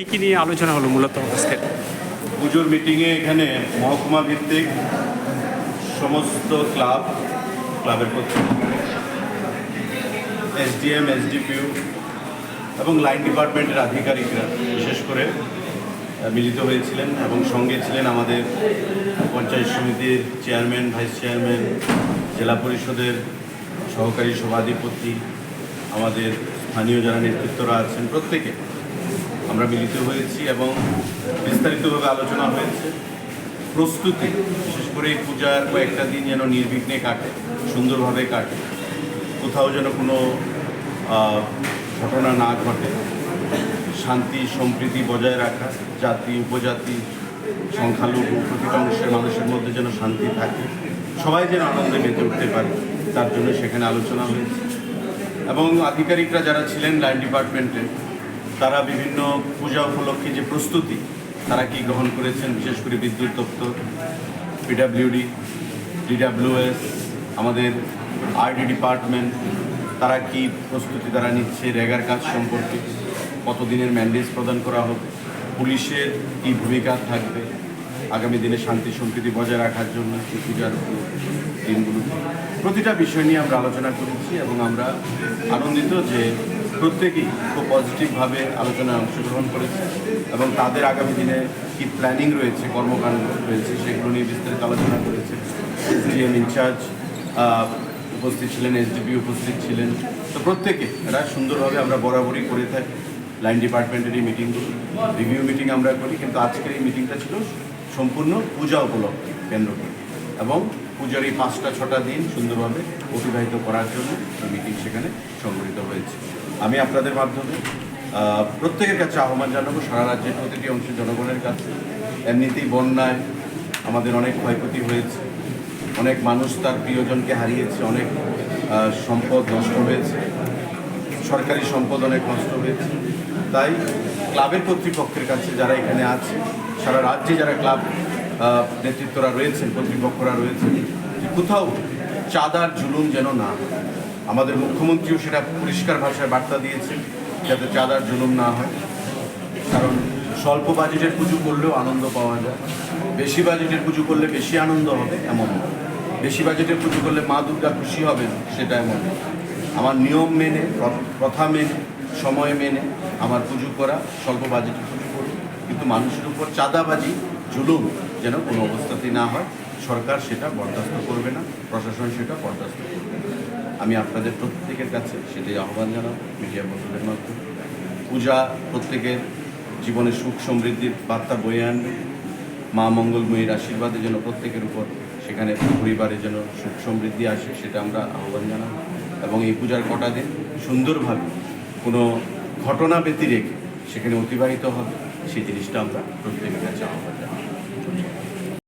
কি কি নিয়ে আলোচনা হলো মূলত আজকে? পুজোর মিটিংয়ে এখানে মহকুমা ভিত্তিক সমস্ত ক্লাব, ক্লাবের এসডিএম এসডিপিউ এবং লাইন ডিপার্টমেন্টের আধিকারিকরা বিশেষ করে মিলিত হয়েছিলেন এবং সঙ্গে ছিলেন আমাদের পঞ্চায়েত সমিতির চেয়ারম্যান ভাইস চেয়ারম্যান জেলা পরিষদের সহকারী সভাধিপতি, আমাদের স্থানীয় যারা নেতৃত্বরা আছেন প্রত্যেকে। আমরা মিলিত হয়েছি এবং বিস্তারিতভাবে আলোচনা হয়েছে। প্রস্তুতি, বিশেষ করে এই পূজার কয়েকটা দিন যেন নির্বিঘ্নে কাটে, সুন্দরভাবে কাটে। কোথাও যেন কোনো ঘটনা না ঘটে। শান্তি, সম্প্রীতি বজায় রাখা, জাতি, উপজাতি, সংখ্যালঘু প্রতিটা অংশের মানুষের মধ্যে যেন শান্তি থাকে। সবাই যেন আনন্দে মেতে উঠতে পারে, তার জন্য সেখানে আলোচনা হয়েছে। এবং আধিকারিকরা যারা ছিলেন লাইন ডিপার্টমেন্টে তারা বিভিন্ন পূজা উপলক্ষে যে প্রস্তুতি, তারা কি গ্রহণ করেছেন? বিশেষ করে বিদ্যুৎ দপ্তর পিডাব্লিউডি ডিডাব্লিউএস আমাদের আরডি ডিপার্টমেন্ট তারা কি প্রস্তুতি তারা নিচ্ছে? রেগার কাজ সম্পর্কে কতদিনের ম্যান্ডেজ প্রদান করা হবে পুলিশের কী ভূমিকা থাকবে? আগামী দিনে শান্তি সম্প্রীতি বজায় রাখার জন্য এই পূজার দিনগুলোতে প্রতিটা বিষয় নিয়ে আমরা আলোচনা করেছি এবং আমরা আনন্দিত যে প্রত্যেকেই খুব পজিটিভভাবে আলোচনায় অংশগ্রহণ করেছে এবং তাদের আগামী দিনে কি প্ল্যানিং রয়েছে, কর্মকাণ্ড রয়েছে, সেগুলো নিয়ে বিস্তারিত আলোচনা করেছে। এসডিএম ইনচার্জ উপস্থিত ছিলেন এসডিপি উপস্থিত ছিলেন। তো প্রত্যেকে এরা সুন্দরভাবে আমরা বরাবরই করে থাকি। লাইন ডিপার্টমেন্টের এই মিটিংগুলো রিভিউ মিটিং আমরা করি, কিন্তু আজকের এই মিটিংটা ছিল সম্পূর্ণ পূজা উপলক্ষে কেন্দ্র করে এবং পূজার এই পাঁচটা, ছটা দিন সুন্দরভাবে অতিবাহিত করার জন্য মিটিং সেখানে সংগঠিত হয়েছে। আমি আপনাদের মাধ্যমে প্রত্যেকের কাছে আহ্বান জানাব, সারা রাজ্যের প্রতিটি অংশের জনগণের কাছে। এমনিতেই বন্যায় আমাদের অনেক ক্ষয়ক্ষতি হয়েছে, অনেক মানুষ তার প্রিয়জনকে হারিয়েছে, অনেক সম্পদ নষ্ট হয়েছে, সরকারি সম্পদ অনেক নষ্ট হয়েছে। তাই ক্লাবের কর্তৃপক্ষের কাছে যারা এখানে আছে, সারা রাজ্যে যারা ক্লাব নেতৃত্বরা রয়েছেন, কর্তৃপক্ষরা রয়েছেন, যে কোথাও চাঁদার জুলুম যেন না। আমাদের মুখ্যমন্ত্রীও সেটা পরিষ্কার ভাষায় বার্তা দিয়েছেন, যাতে চাঁদার জুলুম না হয়। কারণ স্বল্প বাজেটের পুজো করলেও আনন্দ পাওয়া যায়। বেশি বাজেটের পুজো করলে বেশি আনন্দ হবে, এমন বেশি বাজেটের পুজো করলে মা দুর্গা খুশি হবে সেটা এমন আমার নিয়ম মেনে প্রথা মেনে, সময় মেনে আমার পুজো করা, স্বল্প বাজেটের পুজো করি কিন্তু মানুষের উপর চাঁদাবাজি, জুলুম যেন কোনো অবস্থাতেই না হয়। সরকার সেটা বরদাস্ত করবে না, প্রশাসন সেটা বরদাস্ত করবে আমি আপনাদের প্রত্যেকের কাছে সেটাই আহ্বান জানাব, মিডিয়া বন্ধুদের মাধ্যমে। পূজা প্রত্যেকের জীবনে সুখ সমৃদ্ধির বার্তা বয়ে আনবে। মা মঙ্গলময়ীর আশীর্বাদে যেন প্রত্যেকের উপর সেখানে পরিবারে যেন সুখ সমৃদ্ধি আসে, সেটা আমরা আহ্বান জানাব। এবং এই পূজার কটা দিন সুন্দরভাবে কোনো ঘটনা ব্যতি রেখে সেখানে অতিবাহিত হবে, সেই জিনিসটা আমরা প্রত্যেকের কাছে আহ্বান জানাব। Thank you.